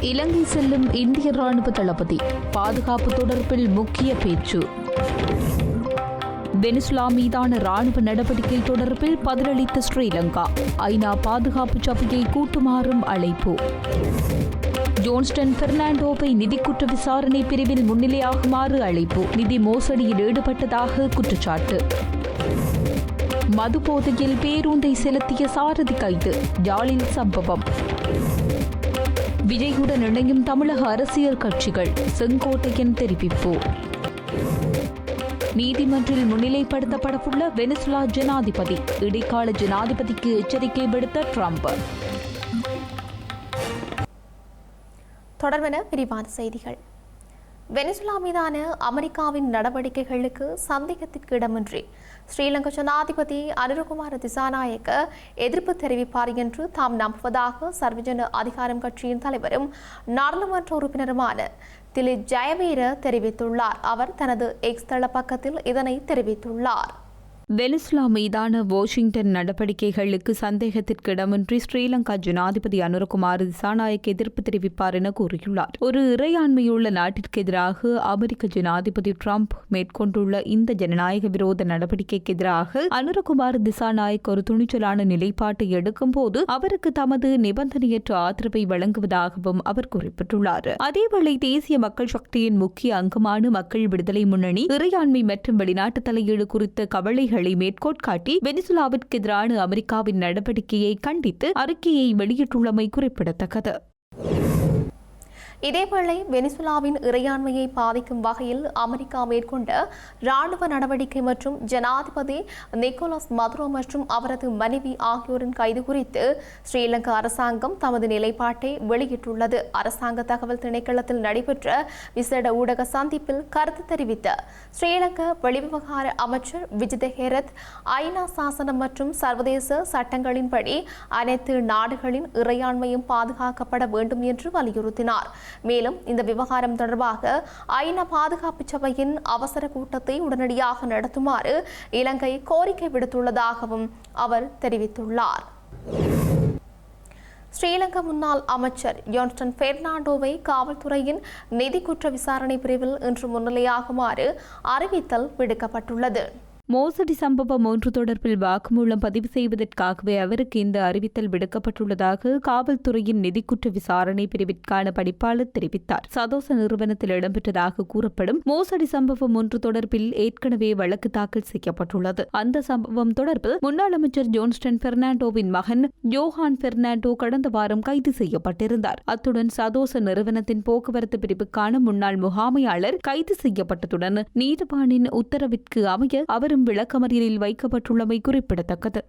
இலங்கை செல்லும் இந்திய ராணுவ தளபதி. பாதுகாப்பு தொடர்பில் முக்கிய பேச்சு. வெனிசுலா மீதான ராணுவ நடவடிக்கை தொடர்பில் பதிலளித்த ஸ்ரீலங்கா. ஐநா பாதுகாப்பு சபையை கூட்டுமாறும் அழைப்பு. ஜோன்ஸ்டன் பெர்னாண்டோவை நிதி குற்ற விசாரணை பிரிவில் முன்னிலையாகுமாறு அழைப்பு. நிதி மோசடியில் ஈடுபட்டதாக குற்றச்சாட்டு. மது போதையில் பேருந்தை செலுத்திய சாரதி கைது. யாழில் சம்பவம். விஜயுடன் இணையும் தமிழக அரசியல் கட்சிகள் செங்கோட்டையன் தெரிவிப்பு. நீதிமன்றில் முன்னிலைப்படுத்தப்படவுள்ள வெனிசுலா ஜனாதிபதி இடைக்கால ஜனாதிபதிக்கு எச்சரிக்கை விடுத்த ட்ரம்ப். தொடர்பென விரிவான செய்திகள். வெனிசுலா மீதான அமெரிக்காவின் நடவடிக்கைகளுக்கு சந்தேகத்திற்கு இடமின்றி ஸ்ரீலங்கா ஜனாதிபதி அனுரகுமார திசாநாயக்க எதிர்ப்பு தெரிவிப்பார் என்று தாம் நம்புவதாக சர்வஜன அதிகாரம் கட்சியின் தலைவரும் நாடாளுமன்ற உறுப்பினருமான திலி ஜெயவீர தெரிவித்துள்ளார். அவர் தனது எக்ஸ் தள பக்கத்தில் இதனை தெரிவித்துள்ளார். வெனிசுலா மீதான வாஷிங்டன் நடவடிக்கைகளுக்கு சந்தேகத்திற்கிடமின்றி ஸ்ரீலங்கா ஜனாதிபதி அனுரகுமார் திசாநாயக் எதிர்ப்பு தெரிவிப்பார் என கூறியுள்ளார். ஒரு இறையாண்மையுள்ள நாட்டிற்கு எதிராக அமெரிக்க ஜனாதிபதி டிரம்ப் மேற்கொண்டுள்ள இந்த ஜனநாயக விரோத நடவடிக்கைக்கு எதிராக அனுரகுமார் திசாநாயக் ஒரு துணிச்சலான நிலைப்பாட்டை எடுக்கும் போது அவருக்கு தமது நிபந்தனையற்ற ஆதரவை வழங்குவதாகவும் அவர் குறிப்பிட்டுள்ளார். அதேவேளை தேசிய மக்கள் சக்தியின் முக்கிய அங்கமான மக்கள் விடுதலை முன்னணி இறையாண்மை மற்றும் வெளிநாட்டு தலையீடு குறித்த கவலைகள் செய்திகளை மேற்கோட்காட்டி வெனிசுலாவிற்கு எதிரான அமெரிக்காவின் நடவடிக்கையை கண்டித்து அறிக்கையை வெளியிட்டுள்ளமை குறிப்பிடத்தக்கது. இதேவேளை வெனிசுலாவின் இறையாண்மையை பாதிக்கும் வகையில் அமெரிக்கா மேற்கொண்ட ராணுவ நடவடிக்கை மற்றும் ஜனாதிபதி நிக்கோலஸ் மதுரோ மற்றும் அவரது மனைவி ஆகியோரின் கைது குறித்து ஸ்ரீலங்கா அரசாங்கம் தமது நிலைப்பாட்டை வெளியிட்டுள்ளது. அரசாங்க தகவல் திணைக்களத்தில் நடைபெற்ற விசேட ஊடக சந்திப்பில் கருத்து தெரிவித்த ஸ்ரீலங்கா வெளிவிவகார அமைச்சர் விஜித ஹெரத் ஐநா சாசனம் மற்றும் சர்வதேச சட்டங்களின்படி அனைத்து நாடுகளின் இறையாண்மையும் பாதுகாக்கப்பட வேண்டும் என்று வலியுறுத்தினார். மேலும் இந்த விவகாரம் தொடர்பாக ஐநா பாதுகாப்பு சபையின் அவசர கூட்டத்தை உடனடியாக நடத்துமாறு இலங்கை கோரிக்கை விடுத்துள்ளதாகவும் அவர் தெரிவித்துள்ளார். ஸ்ரீலங்கா முன்னாள் அமைச்சர் யோன்ஸ்டன் பெர்னாண்டோவை காவல்துறையின் நிதி குற்ற விசாரணை பிரிவில் இன்று முன்னிலையாகுமாறு அறிவித்தல் விடுக்கப்பட்டுள்ளது. மோசடி சம்பவம் ஒன்று தொடர்பில் வாக்குமூலம் பதிவு செய்வதற்காகவே அவருக்கு இந்த அறிவித்தல் விடுக்கப்பட்டுள்ளதாக காவல்துறையின் நிதிக்குற்ற விசாரணை பிரிவிற்கான படிப்பாளர் தெரிவித்தார். சதோச நிறுவனத்தில் இடம்பெற்றதாக கூறப்படும் மோசடி சம்பவம் ஒன்று தொடர்பில் ஏற்கனவே வழக்கு தாக்கல் செய்யப்பட்டுள்ளது. அந்த சம்பவம் தொடர்பில் முன்னாள் அமைச்சர் ஜோன்ஸ்டன் பெர்னாண்டோவின் மகன் யோஹான் பெர்னாண்டோ கடந்த வாரம் கைது செய்யப்பட்டிருந்தார். அத்துடன் சதோச நிறுவனத்தின் போக்குவரத்து பிரிவுக்கான முன்னாள் முகாமையாளர் கைது செய்யப்பட்டதுடன் நீதிபானின் உத்தரவிற்கு அமைய அவரும் மீண்டும் விளக்கமறியலில் வைக்கப்பட்டுள்ளமை குறிப்பிடத்தக்கது.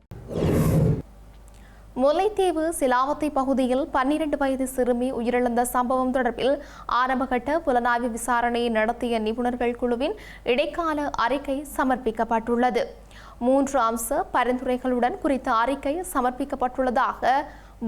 முல்லைத்தீவு சிலாவத்தை பகுதியில் பன்னிரண்டு வயது சிறுமி உயிரிழந்த சம்பவம் தொடர்பில் ஆரம்பகட்ட புலனாய்வு விசாரணையை நடத்திய நிபுணர்கள் குழுவின் இடைக்கால அறிக்கை சமர்ப்பிக்கப்பட்டுள்ளது. மூன்று அம்ச பரிந்துரைகளுடன் குறித்த அறிக்கை சமர்ப்பிக்கப்பட்டுள்ளதாக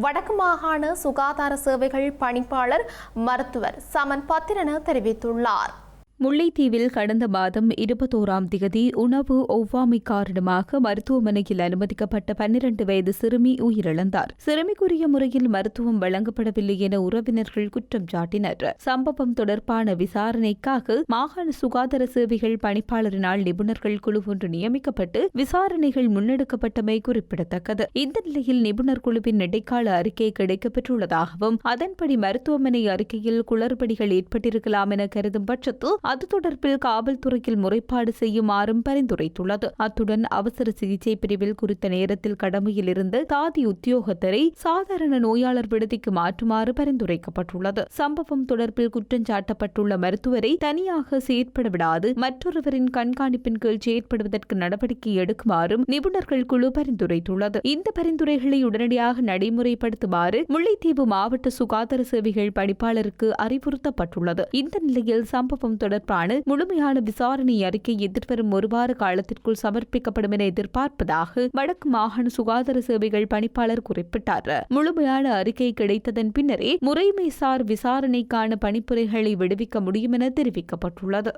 வடக்கு மாகாண சுகாதார சேவைகள் பணிப்பாளர் மருத்துவர் சமன் பத்திரன தெரிவித்துள்ளார். முல்லைத்தீவில் கடந்த மாதம் இருபத்தோராம் திகதி உணவு ஒவ்வாமை காரணமாக மருத்துவமனையில் அனுமதிக்கப்பட்ட பன்னிரண்டு வயது சிறுமி உயிரிழந்தார். சிறுமிக்குரிய முறையில் மருத்துவம் வழங்கப்படவில்லை என உறவினர்கள் குற்றம் சாட்டினர். சம்பவம் தொடர்பான விசாரணைக்காக மாகாண சுகாதார சேவைகள் பணிப்பாளரினால் நிபுணர்கள் குழு ஒன்று நியமிக்கப்பட்டு விசாரணைகள் முன்னெடுக்கப்பட்டமை குறிப்பிடத்தக்கது. இந்த நிலையில் நிபுணர் குழுவின் இடைக்கால அறிக்கை கிடைக்கப்பெற்றுள்ளதாகவும் அதன்படி மருத்துவமனை அறிக்கையில் குளறுபடிகள் ஏற்பட்டிருக்கலாம் என கருதும் பட்சத்தில் அது தொடர்பில் காவல்துறையில் முறைப்பாடு செய்யுமாறும் பரிந்துரைத்துள்ளது. அத்துடன் அவசர சிகிச்சை பிரிவில் குறித்த நேரத்தில் கடமையில் இருந்த தாதி உத்தியோகத்தரை சாதாரண நோயாளர் விடுதிக்கு மாற்றுமாறு பரிந்துரைக்கப்பட்டுள்ளது. சம்பவம் தொடர்பில் குற்றஞ்சாட்டப்பட்டுள்ள மருத்துவரை தனியாக செயற்பட விடாது மற்றொருவரின் கண்காணிப்பின் கீழ் செயற்படுவதற்கு நடவடிக்கை எடுக்குமாறும் நிபுணர்கள் குழு பரிந்துரைத்துள்ளது. இந்த பரிந்துரைகளை உடனடியாக நடைமுறைப்படுத்துமாறு முல்லைத்தீவு மாவட்ட சுகாதார சேவைகள் பணிப்பாளருக்கு அறிவுறுத்தப்பட்டுள்ளது. இந்த நிலையில் சம்பவம் தொடர்பான முழுமையான விசாரணை அறிக்கை எதிர்வரும் ஒரு வார காலத்திற்குள் சமர்ப்பிக்கப்படும் என எதிர்பார்ப்பதாக வடக்கு மாகாண சுகாதார சேவைகள் பணிப்பாளர் குறிப்பிட்டார். முழுமையான அறிக்கை கிடைத்ததன் பின்னரே முறைமைசார் விசாரணைக்கான பணிப்புரைகளை விடுவிக்க முடியும் என தெரிவிக்கப்பட்டுள்ளது.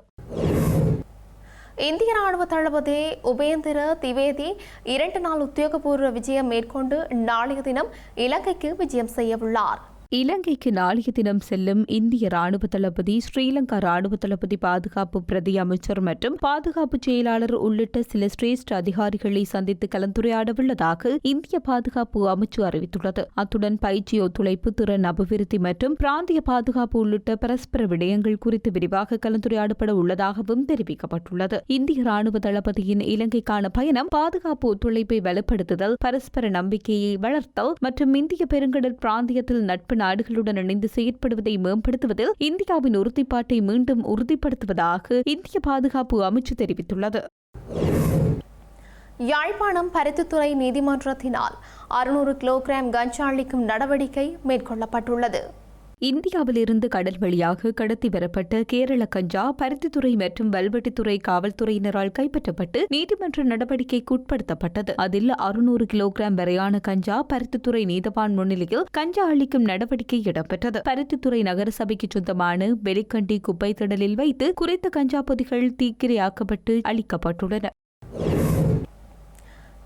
இந்திய ராணுவ தளபதி உபேந்திர திவேதி இரண்டு நாள் உத்தியோகபூர்வ விஜயம் மேற்கொண்டு நாளைய தினம் இலங்கைக்கு விஜயம் செய்யவுள்ளார் இலங்கைக்கு நாளைய தினம் செல்லும் இந்திய ராணுவ தளபதி ஸ்ரீலங்கா ராணுவ தளபதி பாதுகாப்பு பிரதி அமைச்சர் மற்றும் பாதுகாப்பு செயலாளர் உள்ளிட்ட சில சிரேஷ்ட அதிகாரிகளை சந்தித்து கலந்துரையாடவுள்ளதாக இந்திய பாதுகாப்பு அமைச்சு அறிவித்துள்ளது. அத்துடன் பயிற்சி ஒத்துழைப்பு திறன் அபிவிருத்தி மற்றும் பிராந்திய பாதுகாப்பு உள்ளிட்ட பரஸ்பர விடயங்கள் குறித்து விரிவாக கலந்துரையாடப்பட உள்ளதாகவும் தெரிவிக்கப்பட்டுள்ளது. இந்திய ராணுவ தளபதியின் இலங்கைக்கான பயணம் பாதுகாப்பு ஒத்துழைப்பை வலுப்படுத்துதல் பரஸ்பர நம்பிக்கையை வளர்த்தல் மற்றும் இந்திய பெருங்கடல் பிராந்தியத்தில் நட்பு நாடுகளுடன் இணைந்து செயற்படுவதை மேம்படுத்துவதில் இந்தியாவின் உறுதிப்பாட்டை மீண்டும் உறுதிப்படுத்துவதாக இந்திய பாதுகாப்பு அமைச்சு தெரிவித்துள்ளது. யாழ்ப்பாணம் பருத்தித்துறை நீதிமன்றத்தினால் அறுநூறு கிலோகிராம் கஞ்சா அளிக்கும் நடவடிக்கை மேற்கொள்ளப்பட்டுள்ளது. இந்தியாவிலிருந்து கடல் வழியாக கடத்தி வரப்பட்ட கேரள கஞ்சா பருத்தித்துறை மற்றும் வல்வெட்டித்துறை காவல்துறையினரால் கைப்பற்றப்பட்டு நீதிமன்ற நடவடிக்கைக்கு உட்படுத்தப்பட்டது அதில் அறுநூறு கிலோகிராம் வரையான கஞ்சா பருத்தித்துறை நீதவான் முன்னிலையில் கஞ்சா அளிக்கும் நடவடிக்கை இடம்பெற்றது. பருத்தித்துறை நகரசபைக்கு சொந்தமான வெலிக்கண்டி குப்பை திடலில் வைத்து குறித்த கஞ்சா பொதிகள் தீக்கிரையாக்கப்பட்டு அளிக்கப்பட்டுள்ளன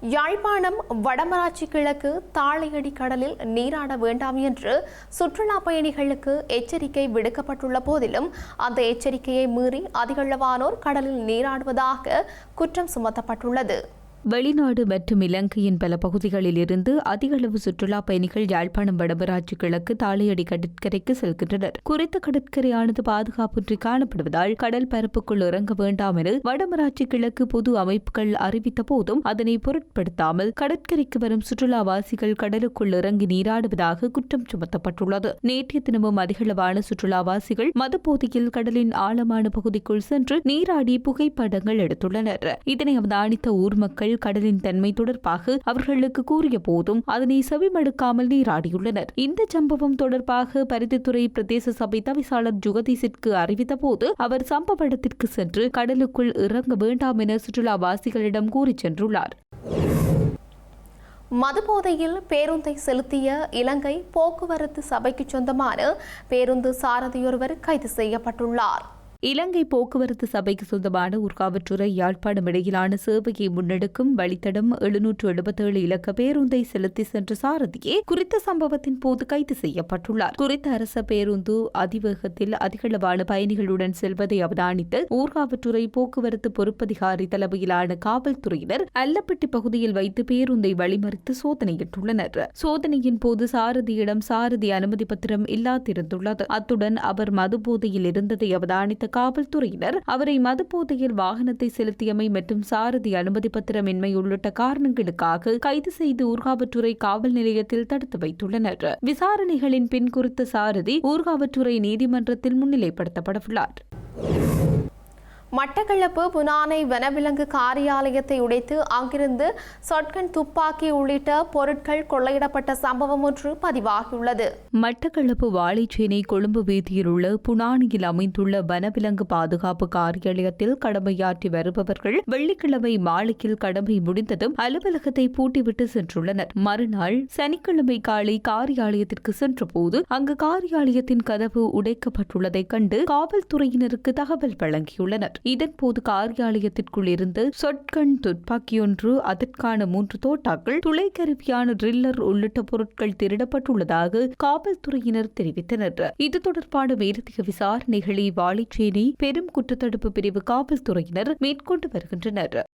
யாழ்ப்பாணம் வடமராட்சி கிழக்கு தாளையடி கடலில் நீராட வேண்டாம் என்று சுற்றுலா பயணிகளுக்கு எச்சரிக்கை விடுக்கப்பட்டுள்ள போதிலும் அந்த எச்சரிக்கையை மீறி அதிகளவானோர் கடலில் நீராடுவதாக குற்றம் சுமத்தப்பட்டுள்ளது. வெளிநாடு மற்றும் இலங்கையின் பல பகுதிகளில் இருந்து அதிகளவு சுற்றுலா பயணிகள் யாழ்ப்பாணம் வடமராட்சி கிழக்கு தாளையடி கடற்கரைக்கு செல்கின்றனர். குறித்த கடற்கரையானது பாதுகாப்பின்றி காணப்படுவதால் கடல் பரப்புக்குள் இறங்க வேண்டாம் என வடமராட்சி கிழக்கு பொது அமைப்புகள் அறிவித்த போதும் அதனை பொருட்படுத்தாமல் கடற்கரைக்கு வரும் சுற்றுலாவாசிகள் கடலுக்குள் இறங்கி நீராடுவதாக குற்றம் சுமத்தப்பட்டுள்ளது. நேற்றைய தினமும் அதிகளவான சுற்றுலாவாசிகள் மதுபோதையில் கடலின் ஆழமான பகுதிக்குள் சென்று நீராடி புகைப்படங்கள் எடுத்துள்ளனர். இதனை அவதானித்த ஊர் மக்கள் கடலின் தன்மை தொடர்பாக அவர்களுக்கு கூறிய போதும் அதனை செவிமடுக்காமல் நீராடியுள்ளனர். இந்த சம்பவம் தொடர்பாக பருத்தித்துறை பிரதேச சபை தவிசாளர் ஜுகதீஷிற்கு அறிவித்த போது அவர் சம்பவ இடத்திற்கு சென்று கடலுக்குள் இறங்க வேண்டாம் என சுற்றுலாவாசிகளிடம் கூறி சென்றுள்ளார். மதுபோதையில் பேருந்தை செலுத்திய இலங்கை போக்குவரத்து சபைக்கு சொந்தமான பேருந்து சாரதியொருவர் கைது செய்யப்பட்டுள்ளார். இலங்கை போக்குவரத்து சபைக்கு சொந்தமான ஊர்காவற்றுறை யாழ்ப்பாணம் இடையிலான சேவையை முன்னெடுக்கும் வழித்தடம் எழுநூற்று எழுபத்தேழு இலக்க பேருந்தை செலுத்தி சென்ற சாரதியே குறித்த சம்பவத்தின் போது கைது செய்யப்பட்டுள்ளார். குறித்த அரச பேருந்து அதிவேகத்தில் அதிகளவான பயணிகளுடன் செல்வதை அவதானித்து ஊர்காவற்றுறை போக்குவரத்து பொறுப்பதிகாரி தலைமையிலான காவல்துறையினர் அல்லப்பட்டி பகுதியில் வைத்து பேருந்தை வழிமறித்து சோதனையிட்டுள்ளனர். சோதனையின் போது சாரதியிடம் சாரதி அனுமதி பத்திரம் இல்லாதிருந்துள்ளது. அத்துடன் அவர் மதுபோதையில் இருந்ததை அவதானித்த காவல்துறையினர் அவரை மதுபோதையில் வாகனத்தை செலுத்தியமை மற்றும் சாரதி அனுமதி பத்திரமின்மை உள்ளிட்ட காரணங்களுக்காக கைது செய்து ஊர்காவற்றுறை காவல் நிலையத்தில் தடுத்து வைத்துள்ளனர். விசாரணைகளின் பின் குறித்த சாரதி ஊர்காவற்றுறை நீதிமன்றத்தில் முன்னிலைப்படுத்தப்படவுள்ளார். மட்டக்களப்பு புனானை வனவிலங்கு காரியாலயத்தை உடைத்து அங்கிருந்து சொட்கன் துப்பாக்கி உள்ளிட்ட பொருட்கள் கொள்ளையிடப்பட்ட சம்பவம் ஒன்று பதிவாகியுள்ளது. மட்டக்களப்பு வாழைச்சேனை கொழும்பு வீதியில் உள்ள புனானியில் அமைந்துள்ள வனவிலங்கு பாதுகாப்பு காரியாலயத்தில் கடமையாற்றி வருபவர்கள் வெள்ளிக்கிழமை மாலையில் கடமை முடிந்ததும் அலுவலகத்தை பூட்டிவிட்டு சென்றுள்ளனர். மறுநாள் சனிக்கிழமை காலை காரியாலயத்திற்கு சென்றபோது அங்கு காரியாலயத்தின் கதவு உடைக்கப்பட்டுள்ளதைக் கண்டு காவல்துறையினருக்கு தகவல் வழங்கியுள்ளனர். இதன்போது காரியாலயத்திற்குள் இருந்து சொற்கண் துப்பாக்கியொன்று அதற்கான மூன்று தோட்டாக்கள் துளை கருவியான ட்ரில்லர் உள்ளிட்ட பொருட்கள் திருடப்பட்டுள்ளதாக காவல்துறையினர் தெரிவித்தனர். இது தொடர்பான மேலதிக விசாரணைகளை வாழைச்சேனை பெரும் குற்றத்தடுப்பு பிரிவு காவல்துறையினர் மேற்கொண்டு வருகின்றனர்.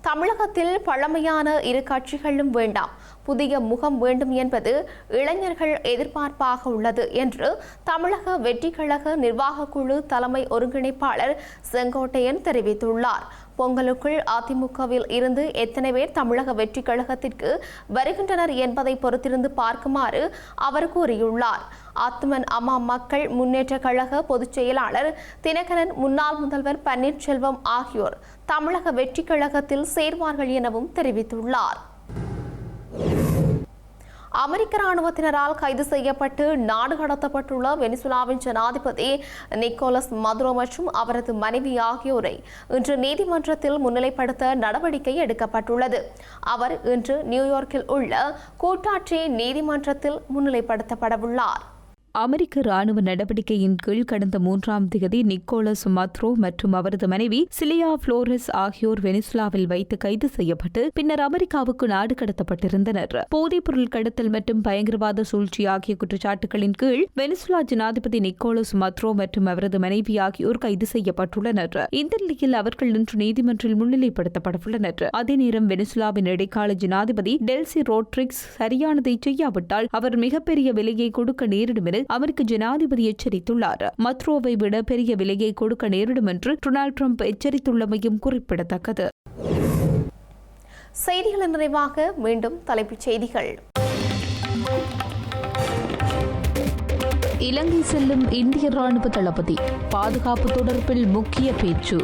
தமிழகத்தில் பழமையான இரு கட்சிகளும் வேண்டாம். புதிய முகம் வேண்டும் என்பது இளைஞர்கள் எதிர்பார்ப்பாக உள்ளது என்று தமிழக வெற்றிக்கழக நிர்வாகக்குழு நிர்வாக குழு தலைமை ஒருங்கிணைப்பாளர் செங்கோட்டையன் தெரிவித்துள்ளார். பொங்கலுக்குள் அதிமுகவில் இருந்து எத்தனை பேர் தமிழக வெற்றி கழகத்திற்கு வருகின்றனர் என்பதை பொறுத்திருந்து பார்க்குமாறு அவர் கூறியுள்ளார். ஆத்மன் அம்மா மக்கள் முன்னேற்ற கழக பொதுச் செயலாளர் தினகரன் முன்னாள் முதல்வர் பன்னீர்செல்வம் ஆகியோர் தமிழக வெற்றி கழகத்தில் சேர்வார்கள் எனவும் தெரிவித்துள்ளார். அமெரிக்க ராணுவத்தினரால் கைது செய்யப்பட்டு நாடு கடத்தப்பட்டுள்ள வெனிசுலாவின் ஜனாதிபதி நிக்கோலஸ் மதுரோ மற்றும் அவரது மனைவி ஆகியோரை இன்று நீதிமன்றத்தில் முன்னிலைப்படுத்த நடவடிக்கை எடுக்கப்பட்டுள்ளது. அவர் இன்று நியூயார்க்கில் உள்ள கூட்டாட்சி நீதிமன்றத்தில் முன்னிலைப்படுத்தப்படவுள்ளார். அமெரிக்க ராணுவ நடவடிக்கையின் கீழ் கடந்த மூன்றாம் தேதி நிக்கோலஸ் மத்ரோ மற்றும் அவரது மனைவி சிலியா புளோரஸ் ஆகியோர் வெனிசுலாவில் வைத்து கைது செய்யப்பட்டு பின்னர் அமெரிக்காவுக்கு நாடு கடத்தப்பட்டிருந்தனர். போதைப்பொருள் கடத்தல் மற்றும் பயங்கரவாத சூழ்ச்சி ஆகிய குற்றச்சாட்டுகளின் கீழ் வெனிசுலா ஜனாதிபதி நிக்கோலஸ் மத்ரோ மற்றும் அவரது மனைவி ஆகியோர் கைது செய்யப்பட்டுள்ளனர். இந்த நிலையில் அவர்கள் இன்று நீதிமன்றில் முன்னிலைப்படுத்தப்படவுள்ளனர். அதே நேரம் வெனிசுலாவின் இடைக்கால ஜனாதிபதி டெல்சி ரோட்ரிக்ஸ் சரியானதை செய்யாவிட்டால் அவர் மிகப்பெரிய விலையை கொடுக்க நேரிடும் என அமெரிக்க ஜனாதிபதி எச்சரித்துள்ளார். மத்ரோவை விட பெரிய விலையை கொடுக்க நேரிடும் என்று டொனால்டு ட்ரம்ப் எச்சரித்துள்ளமையும் குறிப்பிடத்தக்கது. செய்திகளின் நிறைவாக மீண்டும் தலைப்புச் செய்திகள். இலங்கை செல்லும் இந்திய ராணுவ தளபதி பாதுகாப்பு தொடர்பில் முக்கிய பேச்சு.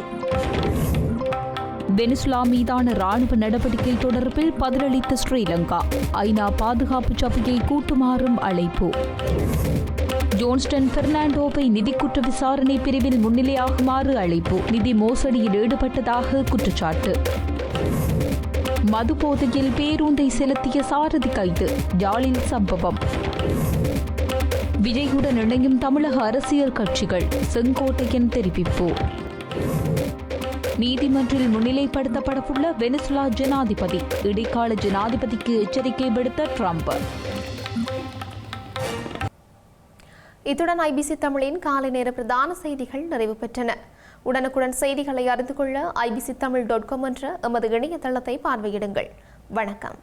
வெனிசுலா மீதான ராணுவ நடவடிக்கை தொடர்பில் பதிலளித்த ஸ்ரீலங்கா ஐநா பாதுகாப்பு சபையை கூட்டுமாறும் அழைப்பு. ஜோன்ஸ்டன் பெர்னாண்டோவை நிதி குற்ற விசாரணை பிரிவில் முன்னிலையாகுமாறு அழைப்பு. நிதி மோசடியில் ஈடுபட்டதாக குற்றச்சாட்டு. மது போதையில் பேருந்தை செலுத்திய சாரதி கைது யாழில் சம்பவம். விஜயுடன் இணையும் தமிழக அரசியல் கட்சிகள் செங்கோட்டையன் தெரிவிப்பு. நீதிமன்றில் முன்னிலைப்படுத்தப்படவுள்ள வெனிசுலா ஜனாதிபதி இடைக்கால ஜனாதிபதிக்கு எச்சரிக்கை விடுத்த ட்ரம்ப். இத்துடன் ஐபிசி தமிழின் காலை நேர பிரதான செய்திகள் நிறைவு பெற்றன. உடனுக்குடன் செய்திகளை அறிந்து கொள்ள ஐபிசி தமிழ் டாட் காம் என்ற எமது இணையதளத்தை பார்வையிடுங்கள். வணக்கம்.